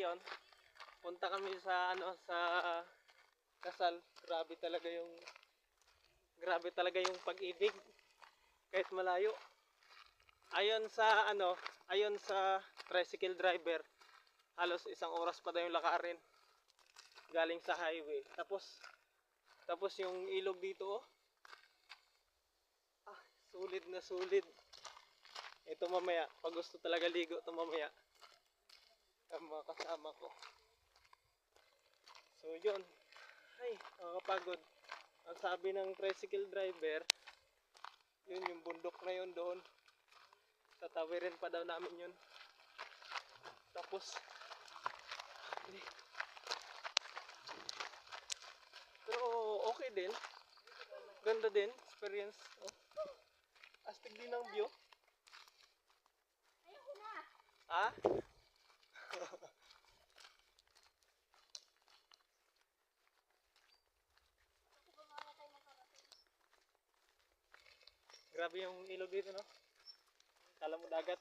ayun, punta kami sa ano sa kasal. Grabe talaga yung grabe talaga yung pag-ibig kahit malayo. Ayon sa ano, ayon sa tricycle driver, halos isang oras pa daw yung lakarin galing sa highway. Tapos tapos yung ilog dito oh. Ah, sulit na sulit. Ito mamaya, pag gusto talaga ligo ito mamaya. Ang mga kasama ko. So yun. Ay, nakakapagod. Ang sabi ng tricycle driver, yun yung bundok na yun doon. Tatawirin pa daw namin yun. Tapos, hindi. pero okay din. Ganda din, experience. Oh. Astig din ang view. Ayoko na. Ha? Grabe yung ilog dito, no? Kala mo dagat.